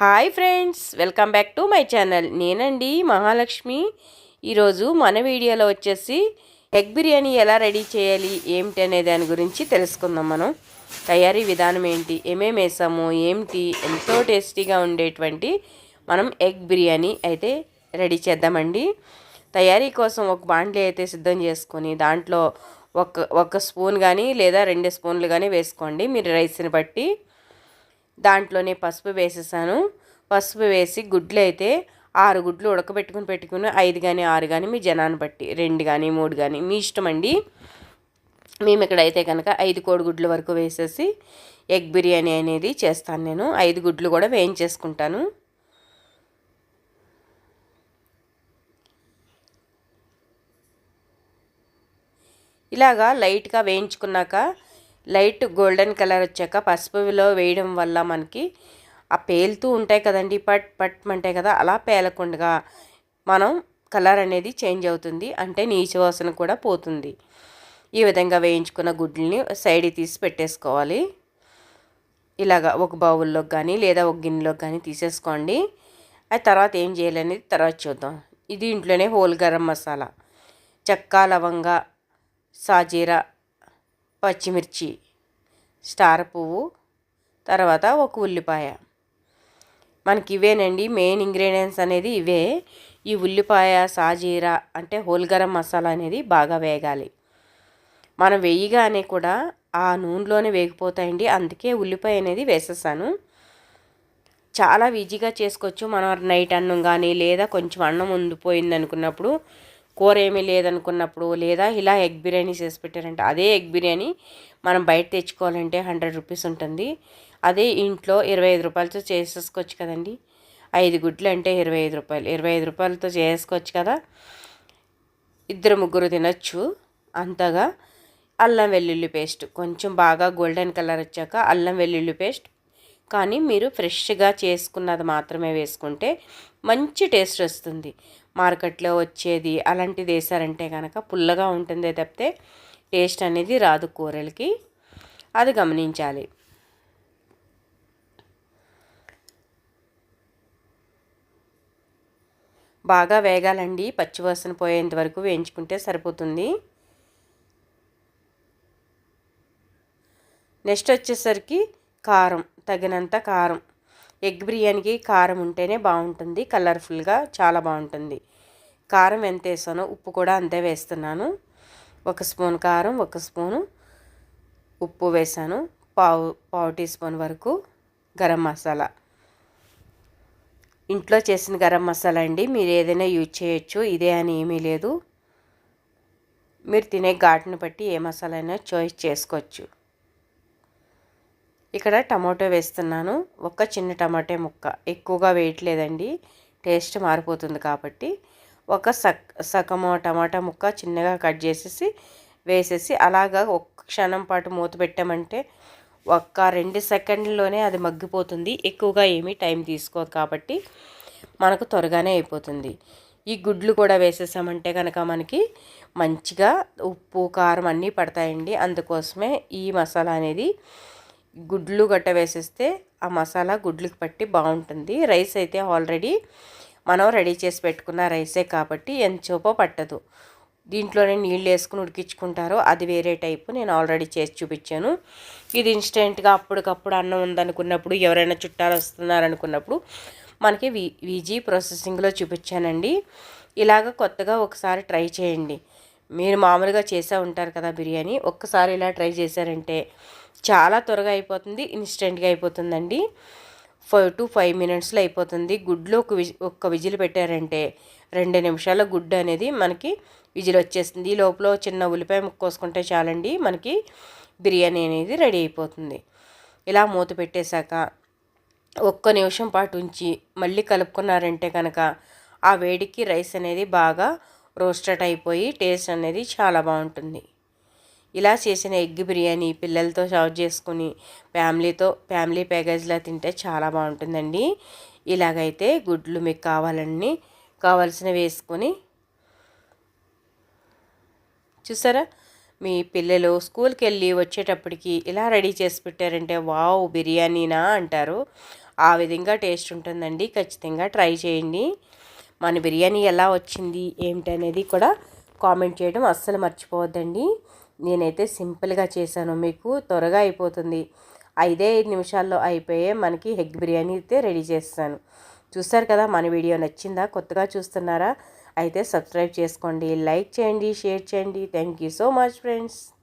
Hi friends welcome back to my channel. నేనండి మహాలక్ష్మి. ఈరోజు మన వీడియోలో వచ్చేసి ఎగ్ బిర్యానీ ఎలా రెడీ చేయాలి ఏమిటి అనే దాని గురించి తెలుసుకుందాం మనం. తయారీ విధానం ఏంటి ఏమేమి వేసాము ఏమిటి ఎంతో టేస్టీగా ఉండేటువంటి మనం ఎగ్ బిర్యానీ అయితే రెడీ చేద్దామండి. తయారీ కోసం ఒక బాండ్లీ అయితే సిద్ధం చేసుకొని దాంట్లో ఒక ఒక స్పూన్ కానీ లేదా రెండు స్పూన్లు కానీ వేసుకోండి. మీరు రైస్ని బట్టి దాంట్లోనే పసుపు వేసేసాను. పసుపు వేసి గుడ్లు అయితే ఆరు గుడ్లు ఉడకబెట్టుకుని పెట్టుకుని ఐదు కానీ ఆరు కానీ మీ జనాన్ని బట్టి రెండు కానీ మూడు కానీ మీ ఇష్టం అండి. మేము ఇక్కడైతే కనుక ఐదు కోడిగుడ్ల వరకు వేసేసి ఎగ్ బిర్యానీ అనేది చేస్తాను నేను. ఐదు గుడ్లు కూడా వేయించేసుకుంటాను. ఇలాగా లైట్గా వేయించుకున్నాక లైట్ గోల్డెన్ కలర్ వచ్చాక పసుపులో వేయడం వల్ల మనకి ఆ పేలుతూ ఉంటాయి కదండి పట్ పట్ అంటాయి కదా అలా పేలకుండా మనం కలర్ అనేది చేంజ్ అవుతుంది అంటే నీచు వాసన కూడా పోతుంది. ఈ విధంగా వేయించుకున్న గుడ్లని సైడ్ తీసి పెట్టేసుకోవాలి. ఇలాగా ఒక బౌల్లోకి కానీ లేదా ఒక గిన్నెలోకి కానీ తీసేసుకోండి. అది తర్వాత ఏం చేయాలనేది తర్వాత చూద్దాం. ఇది ఇంట్లోనే హోల్ గరం మసాలా. చెక్క లవంగ సాజీరా పచ్చిమిర్చి స్టార్ పువ్వు తర్వాత ఒక ఉల్లిపాయ. మనకి ఇవేనండి మెయిన్ ఇంగ్రీడియంట్స్ అనేది ఇవే. ఈ ఉల్లిపాయ సాజీరా అంటే హోల్ గరం మసాలా అనేది బాగా వేగాలి. మనం వేయగానే కూడా ఆ నూనెలోనే వేగిపోతాయండి. అందుకే ఉల్లిపాయ అనేది వేసేసాను. చాలా ఈజీగా చేసుకోవచ్చు. మనం నైట్ అన్నం కానీ లేదా కొంచెం అన్నం ఉండిపోయింది అనుకున్నప్పుడు కూర ఏమీ లేదనుకున్నప్పుడు లేదా ఇలా ఎగ్ బిర్యానీ చేసి పెట్టారంటే అదే ఎగ్ బిర్యానీ మనం బయట తెచ్చుకోవాలంటే హండ్రెడ్ రూపీస్ ఉంటుంది. అదే ఇంట్లో ఇరవై ఐదు రూపాయలతో చేసేసుకోవచ్చు కదండి. ఐదు గుడ్లు అంటే ఇరవై ఐదు రూపాయలు. ఇరవై ఐదు రూపాయలతో చేసుకోవచ్చు కదా. ఇద్దరు ముగ్గురు తినచ్చు అంతగా. అల్లం వెల్లుల్లి పేస్ట్. కొంచెం బాగా గోల్డెన్ కలర్ వచ్చాక అల్లం వెల్లుల్లి పేస్ట్. కానీ మీరు ఫ్రెష్గా చేసుకున్నది మాత్రమే వేసుకుంటే మంచి టేస్ట్ వస్తుంది. మార్కెట్లో వచ్చేది అలాంటిది వేసారంటే కనుక పుల్లగా ఉంటుంది తప్పితే టేస్ట్ అనేది రాదు కూరలకి. అది గమనించాలి. బాగా వేగాలండి. పచ్చివాసన పోయేంత వరకు వేయించుకుంటే సరిపోతుంది. నెక్స్ట్ వచ్చేసరికి కారం తగినంత కారం. ఎగ్ బిర్యానీకి కారం ఉంటేనే బాగుంటుంది కలర్ఫుల్గా చాలా బాగుంటుంది. కారం ఎంత వేసానో ఉప్పు కూడా అంతే వేస్తున్నాను. ఒక స్పూన్ కారం ఒక స్పూను ఉప్పు వేసాను. పావు పావు టీ స్పూన్ వరకు గరం మసాలా. ఇంట్లో చేసిన గరం మసాలా అండి మీరు ఏదైనా యూజ్ చేయొచ్చు ఇదే అని ఏమీ లేదు. మీరు తినే ఘాటును బట్టి ఏ మసాలా అయినా చాయిస్ చేసుకోవచ్చు. ఇక్కడ టమాటో వేస్తున్నాను. ఒక చిన్న టమాటే ముక్క. ఎక్కువగా వేయట్లేదండి. టేస్ట్ మారిపోతుంది కాబట్టి ఒక సక్ సగము టమాటా ముక్క చిన్నగా కట్ చేసేసి వేసేసి అలాగా ఒక్క క్షణం పాటు మూత పెట్టామంటే ఒక్క రెండు సెకండ్లోనే అది మగ్గిపోతుంది. ఎక్కువగా ఏమీ టైం తీసుకోదు కాబట్టి మనకు త్వరగానే అయిపోతుంది. ఈ గుడ్లు కూడా వేసేసామంటే కనుక మనకి మంచిగా ఉప్పు కారం అన్నీ పడతాయండి. అందుకోసమే ఈ మసాలా అనేది గుడ్లు గట్ట వేసేస్తే ఆ మసాలా గుడ్లకు పట్టి బాగుంటుంది. రైస్ అయితే ఆల్రెడీ మనం రెడీ చేసి పెట్టుకున్న రైసే కాబట్టి ఎంత పట్టదు. దీంట్లోనే నీళ్ళు వేసుకుని ఉడికించుకుంటారో అది వేరే టైపు నేను ఆల్రెడీ చేసి చూపించాను. ఇది ఇన్స్టెంట్గా అప్పటికప్పుడు అన్నం ఉందనుకున్నప్పుడు ఎవరైనా చుట్టాలు వస్తున్నారనుకున్నప్పుడు మనకి వి విజీ ప్రాసెసింగ్లో చూపించానండి. ఇలాగ కొత్తగా ఒకసారి ట్రై చేయండి. మీరు మామూలుగా చేసే ఉంటారు కదా బిర్యానీ ఒక్కసారి ఇలా ట్రై చేశారంటే చాలా త్వరగా అయిపోతుంది ఇన్స్టెంట్గా అయిపోతుందండి. ఫైవ్ టు ఫైవ్ మినిట్స్లో అయిపోతుంది. గుడ్లో ఒక విజి ఒక్క విజిల్ పెట్టారంటే రెండు నిమిషాల గుడ్డు అనేది మనకి విజిల్ వచ్చేస్తుంది. ఈ లోపల చిన్న ఉల్లిపాయ ముక్క కోసుకుంటే చాలండి మనకి బిర్యానీ అనేది రెడీ అయిపోతుంది. ఇలా మూత పెట్టేశాక ఒక్క నిమిషం పాటు ఉంచి మళ్ళీ కలుపుకున్నారంటే కనుక ఆ వేడికి రైస్ అనేది బాగా రోస్టెడ్ అయిపోయి టేస్ట్ అనేది చాలా బాగుంటుంది. ఇలా చేసిన ఎగ్ బిర్యానీ పిల్లలతో సర్వ్ చేసుకుని ఫ్యామిలీతో ఫ్యామిలీ ప్యాకేజ్లా తింటే చాలా బాగుంటుందండి. ఇలాగైతే గుడ్లు మీకు కావాలన్నీ కావాల్సినవి వేసుకొని చూసారా? మీ పిల్లలు స్కూల్కి వెళ్ళి వచ్చేటప్పటికి ఇలా రెడీ చేసి పెట్టారంటే వావ్ బిర్యానీనా అంటారు. ఆ విధంగా టేస్ట్ ఉంటుందండి. ఖచ్చితంగా ట్రై చేయండి. మన బిర్యానీ ఎలా వచ్చింది ఏమిటనేది కూడా కామెంట్ చేయడం అస్సలు మర్చిపోవద్దండి. నేనైతే సింపుల్గా చేశాను. మీకు త్వరగా అయిపోతుంది. ఐదే ఐదు నిమిషాల్లో అయిపోయే మనకి ఎగ్ బిర్యానీ అయితే రెడీ చేస్తాను. చూస్తారు కదా మన వీడియో నచ్చిందా? కొత్తగా చూస్తున్నారా? అయితే సబ్స్క్రైబ్ చేసుకోండి. లైక్ చేయండి షేర్ చేయండి. Thank you so much friends.